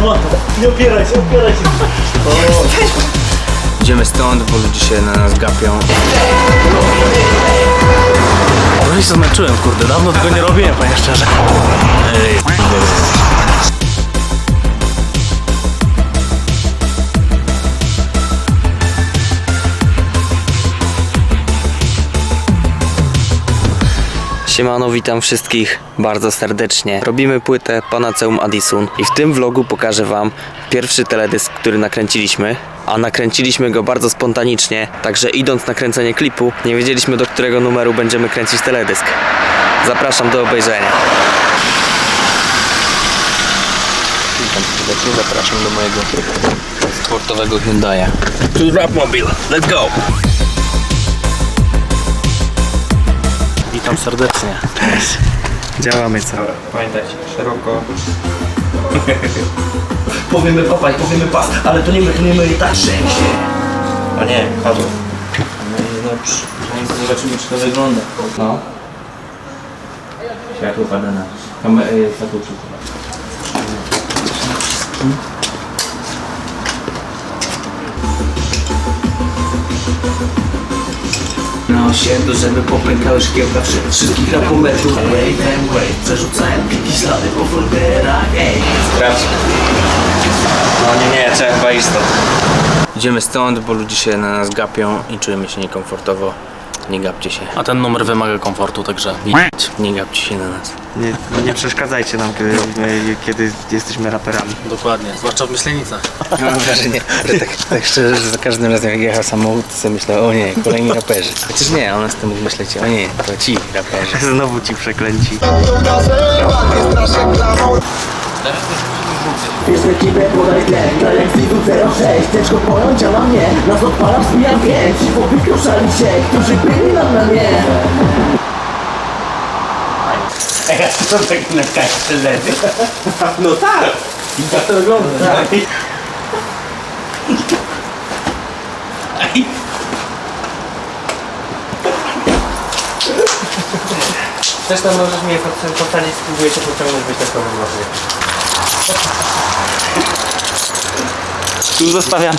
Mato. Nie opieraj się, opieraj się. Idziemy stąd, bo ludzie się na nas gapią. No i się zmęczyłem, kurde. Dawno tego nie robiłem, panie szczerze. Ej, Siemano, witam wszystkich bardzo serdecznie. Robimy płytę Panaceum Addison i w tym vlogu pokażę wam pierwszy teledysk, który nakręciliśmy. A nakręciliśmy go bardzo spontanicznie, także idąc na kręcenie klipu, nie wiedzieliśmy do którego numeru będziemy kręcić teledysk. Zapraszam do obejrzenia. Witam serdecznie, zapraszam do mojego sportowego Hyundai'a. To Rapmobile, let's go! Witam serdecznie. Działamy całe. Pamiętajcie, szeroko. Powiemy papaj, powiemy pas, ale to nie my, to nie my i tak się. A nie, padło. No i dobrze. No i zobaczymy, czy to wygląda. No. Światło pada na kamerę, światło Na osiedlu, żeby popękały szkiełka wszy- wszystkich rapometrów Wave and wave, przerzucałem pliki ślady po folderach, ej Sprawdź. No nie, nie, trzeba chyba stąd. Idziemy stąd, bo ludzie się na nas gapią i czujemy się niekomfortowo. Nie gapcie się. A ten numer wymaga komfortu, także Nie gapcie się na nas. Nie, nie przeszkadzajcie nam, kiedy, kiedy jesteśmy raperami. dokładnie, zwłaszcza w Myślenicach. Mam wrażenie, że tak, tak szczerze, że za każdym razem jak jechał samochód, to sobie myślę, o nie, kolejni raperzy. Chociaż nie, o nas to mógł myśleć, o nie, to ci raperzy. Znowu ci przeklęci. Wiesz ekipę podaj tlen, na jak Zidu 06 Ciężko pojąć, a na mnie. Nas odpala, zbijam pięć. Powykruszyli się, którzy byli nam na mnie No tak! Zresztą możesz mnie posadzić, spróbuję cię pociągnąć, byś tak właśnie. Tu zostawiam.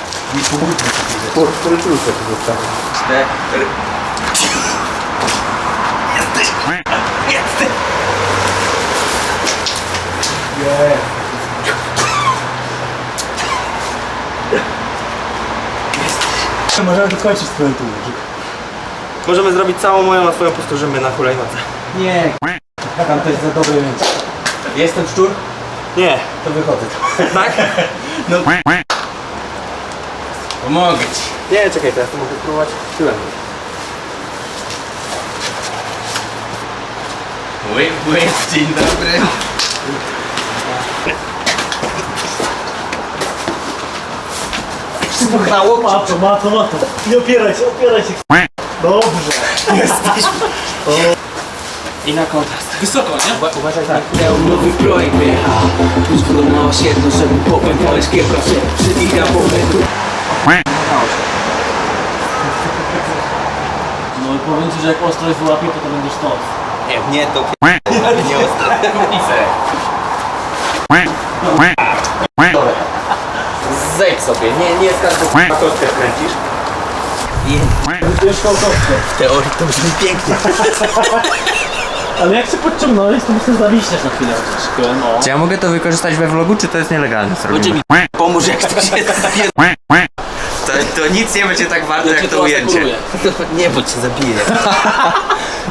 Możemy dokończyć swoją tłumaczyk. Możemy zrobić całą moją, a swoją powtórzymy na hulajnodze. Nie, tam to jest za dobre miejsce. Jestem szczur? Nie, to wychodzę. Tak? No. Pomogę ci. Nie, czekaj, teraz to mogę spróbować tyłem. Łyp, łyp, dzień dobry. Mato, mato, mato. Nie opieraj się, opieraj się. Dobrze. I na kontrast. Wysoko, nie? Uważaj tak. Nowy projekt wjechał Tuż wodą na osiedlu, żeby popękały szkiełka wszy- wszystkich rapometrów No i powiem ci, że jak ostrość wyłapie, to to będziesz to. Nie, nie, to nie Zejdź sobie, nie, nie z każdą kostkę kręcisz. Wiesz kołkowkę. W teorii to brzmi pięknie. Ale jak się podciągnąłeś, to myślę, że zawiśniesz na chwilę chociaż. No. Czy ja mogę to wykorzystać we vlogu, czy to jest nielegalne? co robimy? Pomóż jak to się to, to nic nie będzie tak warte jak to ujęcie. Nie, bo cię zabiję.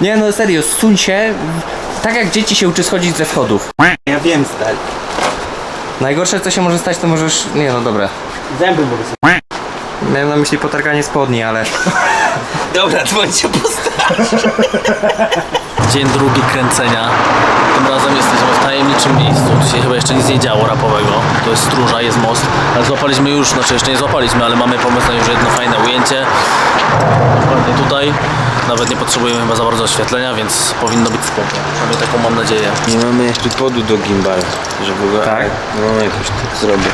Nie no serio, zsuń się tak jak dzieci się uczy schodzić ze schodów. Ja wiem, stary. Najgorsze co się może stać to możesz... Nie no dobra. Zęby mogę sobie. Miałem na myśli potarganie spodni, ale... Dobra, dzwoń się postaw. Dzień drugi kręcenia. Tym razem jesteśmy w tajemniczym miejscu. Tu się chyba jeszcze nic nie działo rapowego. To jest stróża, jest most. Ale złapaliśmy już, znaczy jeszcze nie złapaliśmy, ale mamy pomysł na już jedno fajne ujęcie. Dokładnie tutaj. Nawet nie potrzebujemy chyba za bardzo oświetlenia, więc powinno być spoko. Przynajmniej taką mam nadzieję. Nie mamy jeszcze podu do gimbala, żeby go... Tak? No jakoś tak zrobię.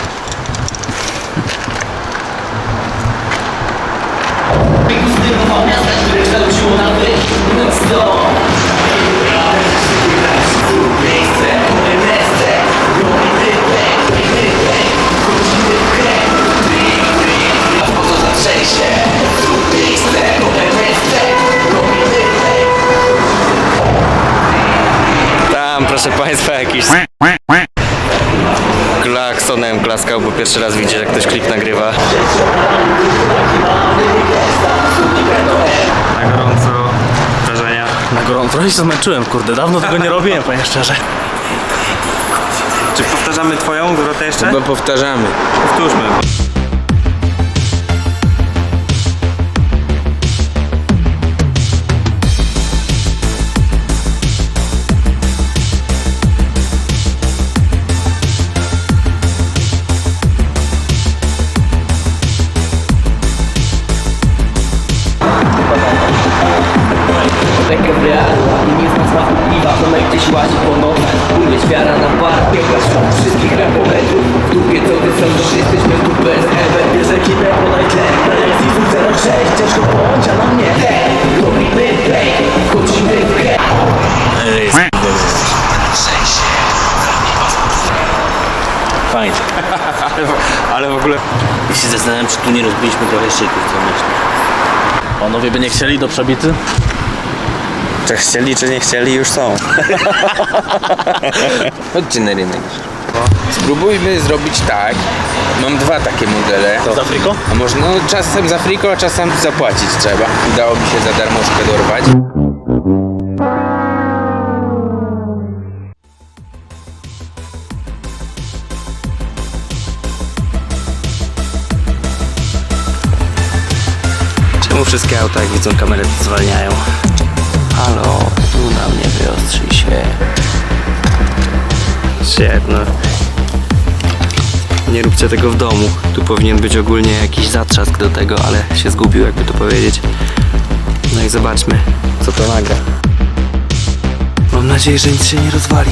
Jakiś klaksonem klaskał, bo pierwszy raz widzi, jak ktoś klip nagrywa. Na gorąco wrażenia. Na gorąco trochę się zmęczyłem, kurde, dawno tego nie robiłem, powiem szczerze. Czy powtarzamy twoją zwrotę jeszcze? Bo powtarzamy. Powtórzmy. Rekę w realu, nie z nas wątpliwa To jak gdzieś łazi po nocach wiara na bar Biega szum wszystkich W dupie co ty sądzisz, jesteśmy tu bez ewe. Bierz ekipę, podaj tlen. Na lekcji 06 Ciężko a na mnie. Hej Robimy break, wchodzimy w grę Fajnie. Ale w ogóle I się zastanawiam, czy tu nie rozbiliśmy trochę szyków, co myślę. Panowie by nie chcieli do przebity? Czy chcieli, czy nie chcieli, już są. Chodźcie na rynek. Spróbujmy zrobić tak. Mam dwa takie modele. Z Afryką? A może no, czasem z Afryką, a czasem zapłacić trzeba. Udało mi się za darmożkę dorwać. Czemu wszystkie auta, jak widzą kamerę, zwalniają? Halo, tu na mnie wyostrzyj się. Shit, no. Nie róbcie tego w domu. Tu powinien być ogólnie jakiś zatrzask do tego, ale się zgubił, jakby to powiedzieć. No i zobaczmy, co to nagra. Mam nadzieję, że nic się nie rozwali.